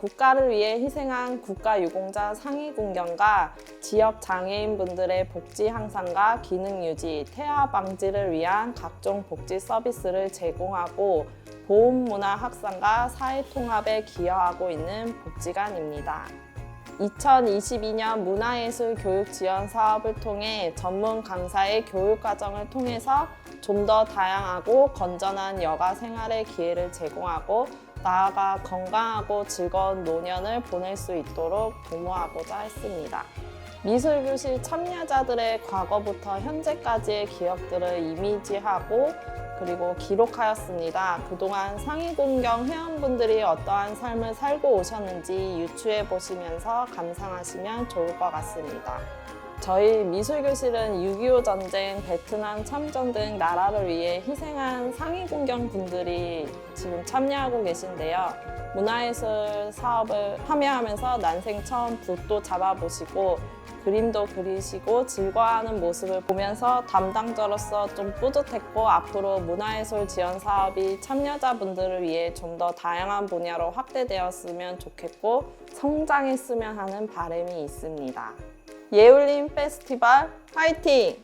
국가를 위해 희생한 국가유공자 상위군경과 지역 장애인분들의 복지 향상과 기능 유지, 태아 방지를 위한 각종 복지 서비스를 제공하고 보험 문화 확산과 사회 통합에 기여하고 있는 복지관입니다. 2022년 문화예술 교육 지원 사업을 통해 전문 강사의 교육 과정을 통해서 좀 더 다양하고 건전한 여가 생활의 기회를 제공하고 나아가 건강하고 즐거운 노년을 보낼 수 있도록 도모하고자 했습니다. 미술교실 참여자들의 과거부터 현재까지의 기억들을 이미지하고 그리고 기록하였습니다. 그동안 상위공경 회원분들이 어떠한 삶을 살고 오셨는지 유추해 보시면서 감상하시면 좋을 것 같습니다. 저희 미술교실은 6.25 전쟁, 베트남 참전 등 나라를 위해 희생한 상위공경 분들이 지금 참여하고 계신데요. 문화예술 사업을 참여하면서 난생 처음 붓도 잡아보시고 그림도 그리시고 즐거워하는 모습을 보면서 담당자로서 좀 뿌듯했고 앞으로 문화예술 지원 사업이 참여자분들을 위해 좀 더 다양한 분야로 확대되었으면 좋겠고 성장했으면 하는 바람이 있습니다. 예울림 페스티벌 화이팅!